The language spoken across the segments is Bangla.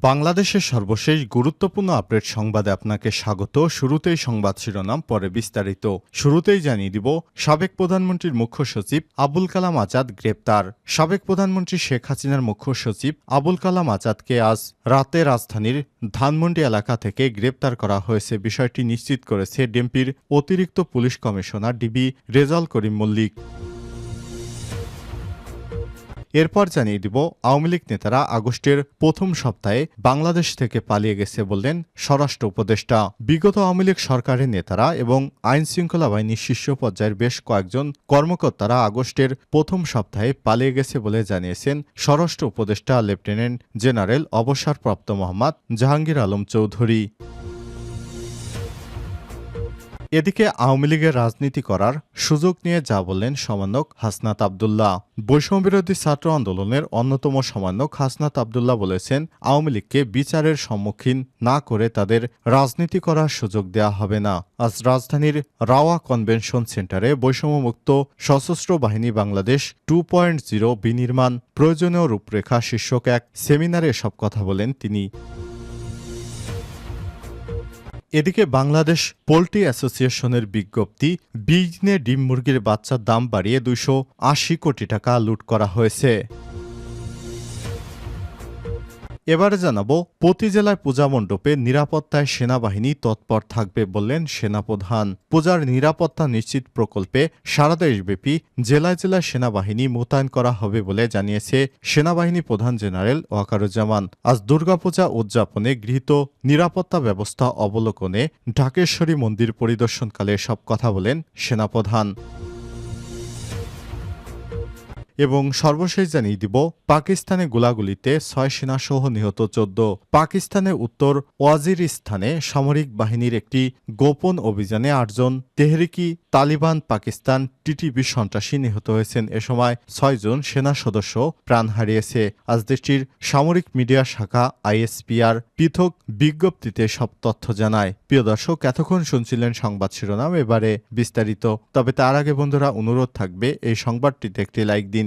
বাংলাদেশের সর্বশেষ গুরুত্বপূর্ণ আপডেট সংবাদে আপনাকে স্বাগত। শুরুতেই সংবাদ শিরোনাম, পরে বিস্তারিত। শুরুতেই জানিয়ে দিব, সাবেক প্রধানমন্ত্রীর মুখ্য সচিব আবুল কালাম আজাদ গ্রেপ্তার। সাবেক প্রধানমন্ত্রী শেখ হাসিনার মুখ্য সচিব আবুল কালাম আজাদকে আজ রাতে রাজধানীর ধানমন্ডি এলাকা থেকে গ্রেপ্তার করা হয়েছে। বিষয়টি নিশ্চিত করেছে ডেম্পির অতিরিক্ত police commissioner DB Rezaul Karim Mallick. এরপর জানিয়ে দিব, আওয়ামী লীগ নেতারা আগস্টের প্রথম সপ্তাহে বাংলাদেশ থেকে পালিয়ে গেছে বললেন স্বরাষ্ট্র উপদেষ্টা। বিগত আওয়ামী লীগ সরকারের নেতারা এবং আইন শৃঙ্খলা বাহিনীর শীর্ষ পর্যায়ের বেশ কয়েকজন কর্মকর্তারা আগস্টের প্রথম সপ্তাহে পালিয়ে গেছে বলে জানিয়েছেন স্বরাষ্ট্র উপদেষ্টা লেফটেন্যান্ট জেনারেল অবসরপ্রাপ্ত মোহাম্মদ জাহাঙ্গীর আলম চৌধুরী। এদিকে আওয়ামী লীগের রাজনীতি করার সুযোগ নিয়ে যা বললেন সমন্বয়ক হাসনাত আবদুল্লাহ। বৈষম্যবিরোধী ছাত্র আন্দোলনের অন্যতম সমন্বয়ক হাসনাত আবদুল্লাহ বলেছেন, আওয়ামী লীগকে বিচারের সম্মুখীন না করে তাদের রাজনীতি করার সুযোগ দেওয়া হবে না। আজ রাজধানীর রাওয়া কনভেনশন সেন্টারে বৈষম্যমুক্ত সশস্ত্র বাহিনী বাংলাদেশ টু পয়েন্ট জিরো বিনির্মাণ প্রয়োজনীয় রূপরেখা শীর্ষক এক সেমিনারে এসব কথা বলেন তিনি। এদিকে বাংলাদেশ পোলট্রি অ্যাসোসিয়েশনের বিজ্ঞপ্তি বিজনে ডিম মুরগির বাচ্চার দাম বাড়িয়ে দুশো আশি কোটি টাকা লুট করা হয়েছে। এবারে জানাব, প্রতি জেলায় পূজা মণ্ডপে নিরাপত্তায় সেনাবাহিনী তৎপর থাকবে বললেন সেনাপ্রধান। পূজার নিরাপত্তা নিশ্চিত প্রকল্পে সারা দেশব্যাপী জেলায় জেলায় সেনাবাহিনী মোতায়েন করা হবে বলে জানিয়েছে সেনাবাহিনী প্রধান জেনারেল ওয়াকারুজ্জামান। আজ দুর্গাপূজা উদযাপনে গৃহীত নিরাপত্তা ব্যবস্থা অবলোকনে ঢাকেশ্বরী মন্দির পরিদর্শনকালে সব কথা বলেন সেনাপ্রধান। এবং সর্বশেষ জানিয়ে দিব, পাকিস্তানে গোলাগুলিতে ছয় সেনাসহ নিহত চোদ্দ। পাকিস্তানের উত্তর ওয়াজিরিস্তানে সামরিক বাহিনীর একটি গোপন অভিযানে আটজন তেহরিকি তালিবান পাকিস্তান টিটিপি সন্ত্রাসী নিহত হয়েছেন। এ সময় ছয়জন সেনা সদস্য প্রাণ হারিয়েছে। আজ দেশটির সামরিক মিডিয়া শাখা আইএসপিআর পৃথক বিজ্ঞপ্তিতে সব তথ্য জানায়। প্রিয় দর্শক, এতক্ষণ শুনছিলেন সংবাদ শিরোনাম, এবারে বিস্তারিত। তবে তার আগে বন্ধুরা, অনুরোধ থাকবে, এই সংবাদটিতে একটি লাইক দিন।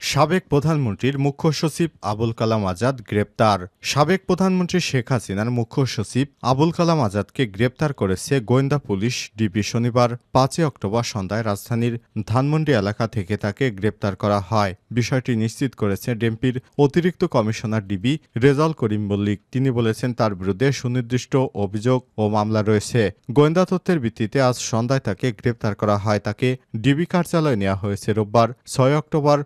সাবেক প্রধানমন্ত্রীর মুখ্য সচিব আবুল কালাম আজাদ গ্রেপ্তার। সাবেক প্রধানমন্ত্রী শেখ হাসিনার মুখ্য সচিব আবুল কালাম আজাদকে গ্রেপ্তার করেছে গোয়েন্দা পুলিশ ডিবি শনিবার, পাঁচই অক্টোবর সন্ধ্যায় রাজধানীর ধানমন্ডি এলাকা থেকে তাকে গ্রেপ্তার করা হয়। বিষয়টি নিশ্চিত করেছে ডেম্পির অতিরিক্ত কমিশনার ডিবি রেজাল করিম মল্লিক। তিনি বলেছেন, তার বিরুদ্ধে সুনির্দিষ্ট অভিযোগ ও মামলা রয়েছে। গোয়েন্দা তথ্যের ভিত্তিতে আজ সন্ধ্যায় তাকে গ্রেপ্তার করা হয়। তাকে ডিবি কার্যালয়ে নেওয়া হয়েছে। রোববার, ছয় অক্টোবর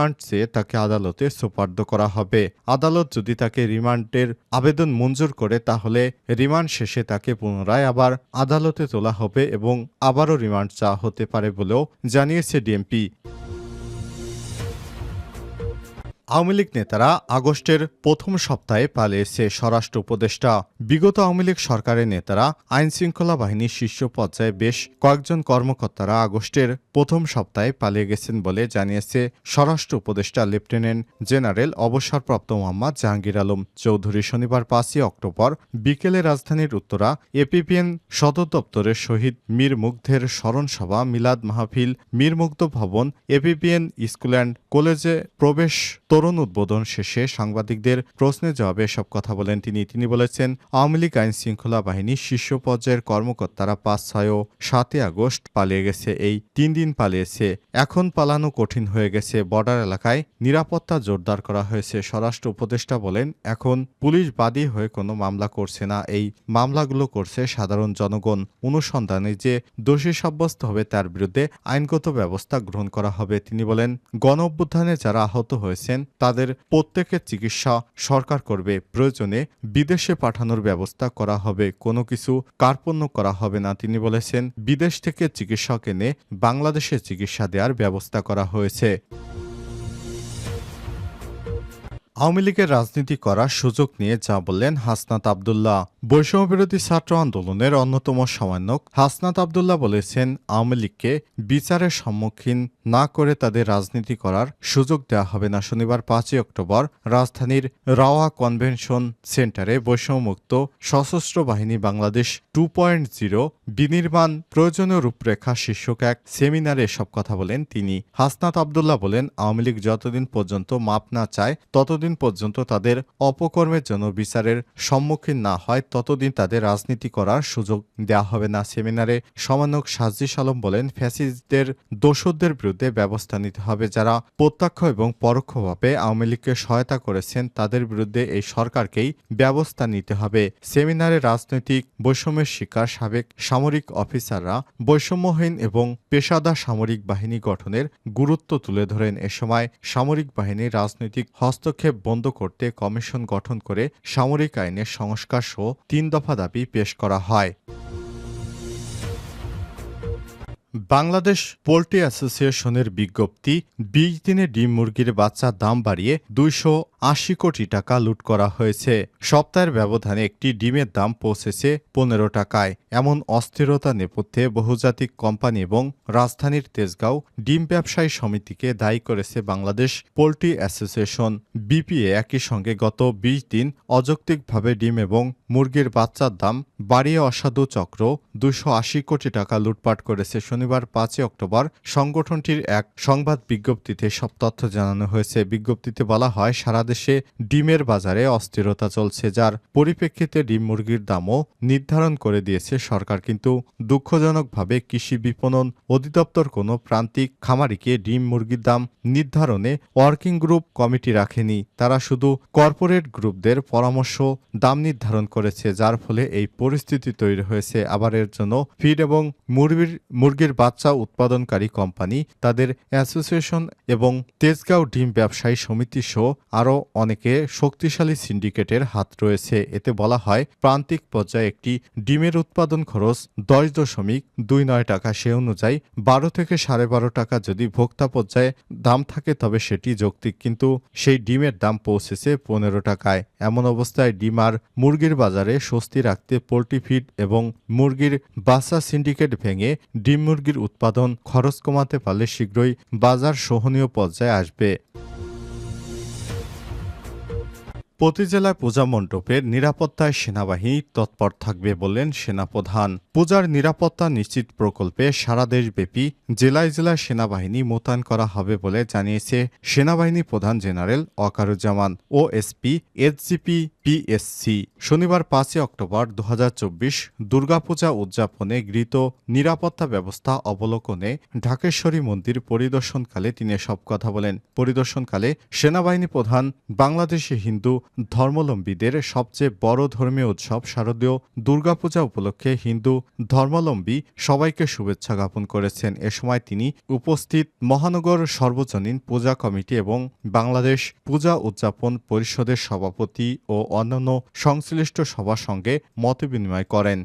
রিমান্ড চেয়ে তাকে আদালতে সোপার্দ করা হবে। আদালত যদি তাকে রিমান্ডের আবেদন মঞ্জুর করে, তাহলে রিমান্ড শেষে তাকে পুনরায় আবার আদালতে তোলা হবে এবং আবারও রিমান্ড চাওয়া হতে পারে বলেও জানিয়েছে ডিএমপি। আওয়ামী লীগ নেতারা আগস্টের প্রথম সপ্তাহে পালিয়েছে স্বরাষ্ট্র উপদেষ্টা। বিগত আওয়ামী লীগ সরকারের নেতারা আইন শৃঙ্খলা বাহিনীর শীর্ষ পর্যায়ে বেশ কয়েকজন কর্মকর্তারা আগস্টের প্রথম সপ্তাহে পালিয়ে গেছেন বলে জানিয়েছে স্বরাষ্ট্র উপদেষ্টা লেফটেন্যান্ট জেনারেল অবসরপ্রাপ্ত মোহাম্মদ জাহাঙ্গীর আলম। চৌধুরী শনিবার পাঁচই অক্টোবর বিকেলে রাজধানীর উত্তরা এপিপিএন সদর দপ্তরের শহীদ মীর মুগ্ধের স্মরণ সভা মিলাদ মাহফিল মীর মুগ্ধ ভবন এপিপিএন স্কুল অ্যান্ড কলেজে প্রবেশ তরুণ উদ্বোধন শেষে সাংবাদিকদের প্রশ্নের জবাবে সব কথা বলেন তিনি। তিনি বলেছেন, আওয়ামী লীগ আইন শৃঙ্খলা বাহিনীর শীর্ষ পর্যায়ের কর্মকর্তারা পাঁচ, ছয় ও সাতই আগস্ট পালিয়ে গেছে। এই তিন দিন পালিয়েছে। এখন পালানো কঠিন হয়ে গেছে। বর্ডার এলাকায় নিরাপত্তা জোরদার করা হয়েছে, স্বরাষ্ট্র উপদেষ্টা বলেন। এখন পুলিশ বাদী হয়ে কোনো মামলা করছে না। এই মামলাগুলো করছে সাধারণ জনগণ। অনুসন্ধানে যে দোষী সাব্যস্ত হবে তার বিরুদ্ধে আইনগত ব্যবস্থা গ্রহণ করা হবে। তিনি বলেন গণ অভ্যুত্থানে যারা আহত হয়েছেন তাদের প্রত্যেকের চিকিৎসা সরকার করবে। প্রয়োজনে বিদেশে পাঠানোর ব্যবস্থা করা হবে, কোনো কিছু কার্পণ্য করা হবে না, তিনি বলেছেন। বিদেশ থেকে চিকিৎসক এনে বাংলাদেশে চিকিৎসা দেওয়ার ব্যবস্থা করা হয়েছে। আওয়ামী লীগের রাজনীতি করার সুযোগ নিয়ে যা বললেন হাসনাত আবদুল্লাহ। বৈষম্যবিরোধী ছাত্র আন্দোলনের অন্যতম সমন্বয়ক হাসনাত আবদুল্লাহ বলেছেন, আওয়ামী লীগকে বিচারের সম্মুখীন না করে তাদের রাজনীতি করার সুযোগ দেওয়া হবে না। শনিবার পাঁচই অক্টোবর রাজধানীর রাওয়া কনভেনশন সেন্টারে বৈষম্যমুক্ত সশস্ত্র বাহিনী বাংলাদেশ টু পয়েন্ট জিরো বিনির্মাণ প্রয়োজনীয় রূপরেখা শীর্ষক এক সেমিনারে এসব কথা বলেন তিনি। হাসনাত আবদুল্লাহ বলেন, আওয়ামী লীগ যতদিন পর্যন্ত মাপ না চায়, ততদিন পর্যন্ত তাদের অপকর্মের জন্য বিচারের সম্মুখীন না হয় ততদিন তাদের রাজনীতি করার সুযোগ দেওয়া হবে না। সেমিনারে সমানক সাজিস আলম বলেন, ফ্যাসিস্টদের দোষদের বিরুদ্ধে ব্যবস্থা নিতে হবে। যারা প্রত্যক্ষ এবং পরোক্ষভাবে আওয়ামী লীগকে সহায়তা করেছেন, তাদের বিরুদ্ধে এই সরকারকেই ব্যবস্থা নিতে হবে। সেমিনারে রাজনৈতিক বৈষম্যের শিকার সাবেক সামরিক অফিসাররা বৈষম্যহীন এবং পেশাদার সামরিক বাহিনী গঠনের গুরুত্ব তুলে ধরেন। এ সময় সামরিক বাহিনীর রাজনৈতিক হস্তক্ষেপ বন্ধ করতে কমিশন গঠন করে সামরিক আইনের সংস্কার সহ তিন দফা দাবি পেশ করা হয়। বাংলাদেশ পোল্ট্রি অ্যাসোসিয়েশনের বিজ্ঞপ্তি, বিশ দিনে ডিম মুরগির বাচ্চার দাম বাড়িয়ে দুইশো আশি কোটি টাকা লুট করা হয়েছে। সপ্তাহের ব্যবধানে একটি ডিমের দাম পৌঁছেছে পনেরো টাকায়। এমন অস্থিরতা নেপথ্যে বহুজাতিক কোম্পানি এবং রাজধানীর তেজগাঁও ডিম ব্যবসায়ী সমিতিকে দায়ী করেছে বাংলাদেশ পোল্ট্রি অ্যাসোসিয়েশন। বিপিএ একই সঙ্গে গত বিশ দিন অযৌক্তিকভাবে ডিম এবং মুরগির বাচ্চার দাম বাড়িয়ে অসাধু চক্র দুশো আশি কোটি টাকা লুটপাট করেছে শনিবার পাঁচই অক্টোবর সংগঠনটির এক সংবাদ বিজ্ঞপ্তিতে সব তথ্য জানানো হয়েছে। বিজ্ঞপ্তিতে বলা হয়, সারা দেশে ডিমের বাজারে অস্থিরতা চলছে, যার পরিপ্রেক্ষিতে ডিম মুরগির দামও নির্ধারণ করে দিয়েছে সরকার। কিন্তু দুঃখজনকভাবে কৃষি বিপণন অধিদপ্তর কোনো প্রান্তিক খামারিকে ডিম মুরগির দাম নির্ধারণে ওয়ার্কিং গ্রুপ কমিটি রাখেনি। তারা শুধু কর্পোরেট গ্রুপদের পরামর্শ দাম নির্ধারণ করেছে, যার ফলে এই পরিস্থিতি তৈরি হয়েছে। আবার এর জন্য ফিড এবং মুরগির মুরগির বাচ্চা উৎপাদনকারী কোম্পানি, তাদের অ্যাসোসিয়েশন এবং তেজগাঁও ডিম ব্যবসায়ী সমিতি সহ আরও অনেকে শক্তিশালী সিন্ডিকেটের হাত রয়েছে। এতে বলা হয়, প্রান্তিক পর্যায়ে একটি ডিমের উৎপাদন খরচ দশ দশমিক দুই নয় টাকা, সে অনুযায়ী বারো থেকে সাড়ে বারো টাকা যদি ভোক্তা পর্যায়ে দাম থাকে তবে সেটি যৌক্তিক, কিন্তু সেই ডিমের দাম পৌঁছেছে পনেরো টাকায়। এমন অবস্থায় ডিম আর মুরগির বাজারে স্বস্তি রাখতে পোলট্রি ফিড এবং মুরগির বাসা সিন্ডিকেট ভেঙে ডিম মুরগির উৎপাদন খরচ কমাতে পারলে শীঘ্রই বাজার সহনীয় পর্যায়ে আসবে। প্রতি জেলায় পূজা মণ্ডপের নিরাপত্তায় সেনাবাহিনী তৎপর থাকবে বললেন সেনাপ্রধান। পূজার নিরাপত্তা নিশ্চিত প্রকল্পে সারা দেশব্যাপী জেলায় জেলায় সেনাবাহিনী মোতায়েন করা হবে বলে জানিয়েছে সেনাবাহিনী প্রধান general Wakeruzzaman. O SP SGP PSC. শনিবার পাঁচই অক্টোবর দু হাজার চব্বিশ দুর্গাপূজা উদযাপনে গৃহীত নিরাপত্তা ব্যবস্থা অবলোকনে ঢাকেশ্বরী মন্দির পরিদর্শনকালে তিনি সব কথা বলেন। পরিদর্শনকালে সেনাবাহিনী প্রধান, বাংলাদেশি হিন্দু ধর্মাবলম্বীদের সবচেয়ে বড় ধর্মীয় উৎসব শারদীয় দুর্গাপূজা উপলক্ষে হিন্দু ধর্মাবলম্বী সবাইকে শুভেচ্ছা জ্ঞাপন করেছেন। এ সময় তিনি উপস্থিত মহানগর সর্বজনীন পূজা কমিটি এবং বাংলাদেশ পূজা উদযাপন পরিষদের সভাপতি ও অন্যান্য সংশ্লিষ্ট সবার সঙ্গে মতবিনিময় করেন।